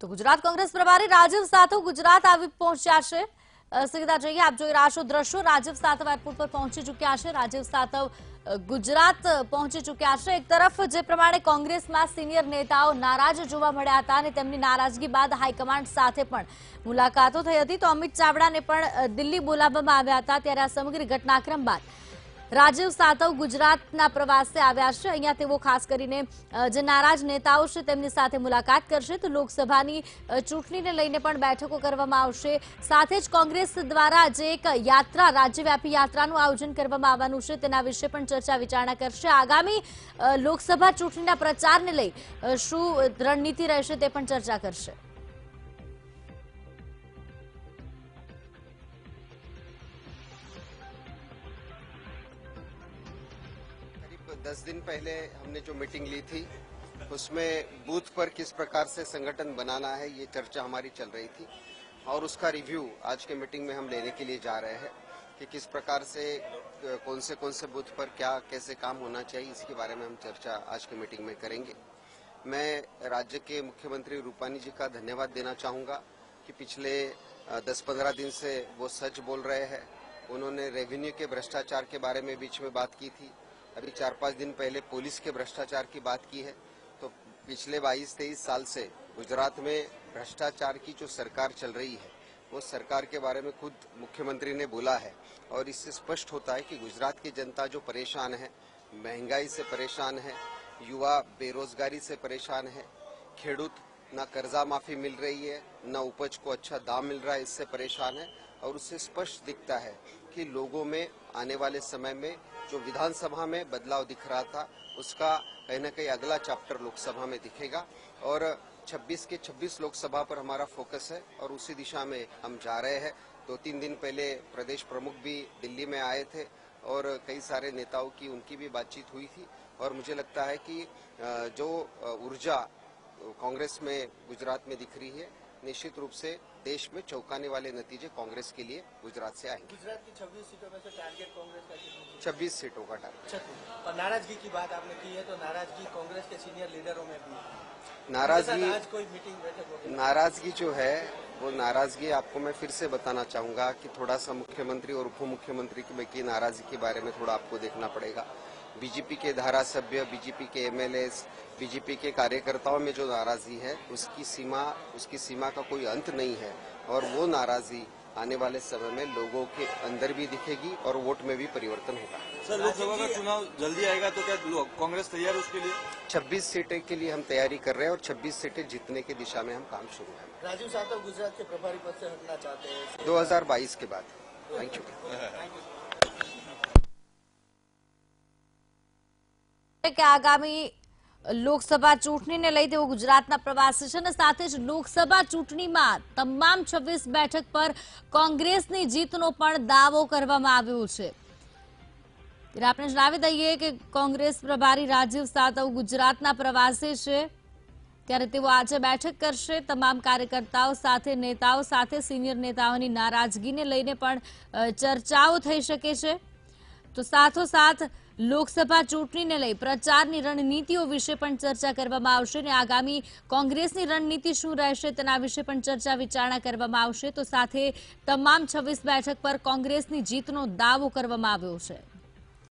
તો ગુજરાત કોંગ્રેસ પ્રભારી રાજીવ સાતવ ગુજરાત આવી પહોંચ્યા છે. સીધા જઈએ, આપ જોઈ રહ્યા છો દ્રશ્યો. રાજીવ સાતવ એરપોર્ટ પર પહોંચી ચૂક્યા છે. રાજીવ સાતવ ગુજરાત પહોંચી ચૂક્યા છે. એક તરફ જે પ્રમાણે કોંગ્રેસમાં સિનિયર નેતાઓ નારાજ જોવા મળ્યા હતા અને તેમની નારાજગી બાદ હાઈકમાન્ડ સાથે પણ મુલાકાતો થઈ હતી. તો અમિત ચાવડાને પણ દિલ્હી બોલાવવામાં આવ્યા હતા. ત્યારે આ સમગ્ર ઘટનાક્રમ બાદ રાજીવ સાતવ ગુજરાતના પ્રવાસે આવ્યા છે. અહીંયા તેઓ ખાસ કરીને જે નારાજ નેતાઓ છે તેમની સાથે મુલાકાત કરશે. તો લોકસભાની ચૂંટણીને લઈને પણ બેઠકો કરવામાં આવશે. સાથે જ કોંગ્રેસ દ્વારા જે એક યાત્રા, રાજ્યવ્યાપી યાત્રાનું આયોજન કરવામાં આવવાનું છે. તેના વિશે પણ ચર્ચા વિચારણા કરશે. આગામી લોકસભા ચૂંટણીના પ્રચારને લઈ શું રણનીતિ રહેશે તે પણ ચર્ચા કરશે. दस दिन पहले हमने जो मीटिंग ली थी, उसमें बूथ पर किस प्रकार से संगठन बनाना है, ये चर्चा हमारी चल रही थी और उसका रिव्यू आज के मीटिंग में हम लेने के लिए जा रहे हैं कि किस प्रकार से कौन से कौन से बूथ पर क्या, कैसे काम होना चाहिए, इसके बारे में हम चर्चा आज की मीटिंग में करेंगे। मैं राज्य के मुख्यमंत्री रूपानी जी का धन्यवाद देना चाहूँगा कि पिछले दस पंद्रह दिन से वो सच बोल रहे हैं। उन्होंने रेवेन्यू के भ्रष्टाचार के बारे में बीच में बात की थी। अभी चार पाँच दिन पहले पुलिस के भ्रष्टाचार की बात की है तो पिछले 22-23 साल से गुजरात में भ्रष्टाचार की जो सरकार चल रही है, वो सरकार के बारे में खुद मुख्यमंत्री ने बोला है और इससे स्पष्ट होता है कि गुजरात की जनता जो परेशान है, महँगाई से परेशान है, युवा बेरोजगारी से परेशान है, खेडूत न कर्जा माफ़ी मिल रही है, न उपज को अच्छा दाम मिल रहा है, इससे परेशान है और उससे स्पष्ट दिखता है कि लोगों में, आने वाले समय में, जो विधानसभा में बदलाव दिख रहा था, उसका कहीं ना कहीं अगला चैप्टर लोकसभा में दिखेगा। और 26 के 26 लोकसभा पर हमारा फोकस है और उसी दिशा में हम जा रहे हैं। दो तीन दिन पहले प्रदेश प्रमुख भी दिल्ली में आए थे और कई सारे नेताओं की, उनकी भी बातचीत हुई थी। और मुझे लगता है कि जो ऊर्जा, कांग्रेस में, गुजरात में दिख रही है निश्चित रूप से देश में चौंकाने वाले नतीजे कांग्रेस के लिए गुजरात से आएँगे। गुजरात की 26 सीटों में से टारगेट कांग्रेस का कितनी? 26 सीटों का टारगेट और नाराज़गी की बात आपने की है तो नाराज़गी कांग्रेस के सीनियर लीडरों में भी नाराज़गी आज कोई मीटिंग बैठक नाराज़गी जो है वो नाराज़गी आपको मैं फिर से बताना चाहूँगा कि थोड़ा सा मुख्यमंत्री और उप मुख्यमंत्री की नाराज़गी के बारे में थोड़ा आपको देखना पड़ेगा। बीजेपी के धारासभ्य बीजेपी के एमएलए बीजेपी के कार्यकर्ताओं में जो नाराज़गी है उसकी सीमा उसकी सीमा का कोई अंत नहीं है। और वो नाराज़गी आने वाले समय में लोगों के अंदर भी दिखेगी और वोट में भी परिवर्तन होगा। सर लोकसभा का चुनाव जल्दी आएगा तो क्या कांग्रेस तैयार है उसके लिए? 26 सीटें के लिए हम तैयारी कर रहे हैं और 26 सीटें जीतने की दिशा में हम काम शुरू है। राजीव सातव गुजरात के प्रभारी पद से हटना चाहते हैं। 2022 के बाद। थैंक यू કે આગામી લોકસભા ચૂંટણીને લઈ તેઓ ગુજરાતના પ્રવાસે છે અને સાથે જ લોકસભા ચૂંટણીમાં તમામ છવ્વીસ બેઠક પર કોંગ્રેસની જીતનો પણ દાવો કરવામાં આવ્યો છે. આપણે જણાવી દઈએ કે કોંગ્રેસ પ્રભારી રાજીવ સાતવ ગુજરાતના પ્રવાસે છે. ત્યારે તેઓ આજે બેઠક કરશે. તમામ કાર્યકર્તાઓ સાથે, નેતાઓ સાથે, સિનિયર નેતાઓની નારાજગીને લઈને પણ ચર્ચાઓ થઈ શકે છે. તો સાથોસાથ લોકસભા ચૂંટણીને લઈ પ્રચારની રણનીતિઓ વિશે પણ ચર્ચા કરવામાં આવશે અને આગામી કોંગ્રેસની રણનીતિ શું રહેશે તેના વિશે પણ ચર્ચા વિચારણા કરવામાં આવશે. તો સાથે તમામ છવ્વીસ બેઠક પર કોંગ્રેસની જીતનો દાવો કરવામાં આવ્યો છે.